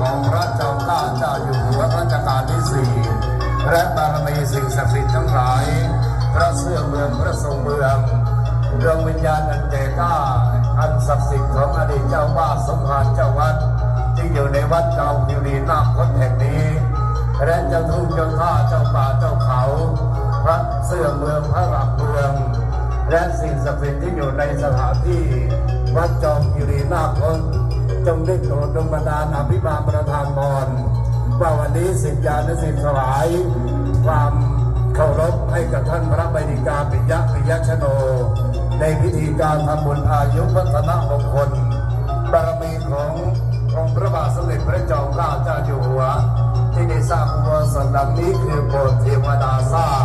ของพระเจอมเกล้าเจ้าอยู่หัวรัชกาลที่สี่และบารมีสิ่งศักดิ์สิทธิ์ทั้งหลาย พระเสื้อเมืองพระทรงเมืองดวงวิญญาณอันแก่กล้าอันศักดิ์สิทธิ์ของอดีตเจ้าบ้านสมภารเจ้าวัดที่อยู่ในวัดเก่าคิรีนาคพนแห่งนี้และเจ้าทุ่งเจ้าท่าเจ้าป่าเจ้าเขา พระเสื้อเมืองพระหลักเมือง และสิ่งศักดิ์สิทธิ์ที่อยู่ในสถานที่วัดจอมกิรีนาคพ จงได้โปรดดลบันดาลอภิบาลประธานพรว่าวันนี้สิทธิานสิทธิ์ถวาย ความเคารพให้กับท่านพระบดิกาปิยะปิยชโน ในพิธีการทำบุญอายุวัฒนมงคลบารมีขององค์พระบาทสมเด็จพระจอมเกล้าเจ้าอยู่หัว ที่ได้สร้างอุโบสถหลังนี้คือโบสถ์เทวดาสร้าง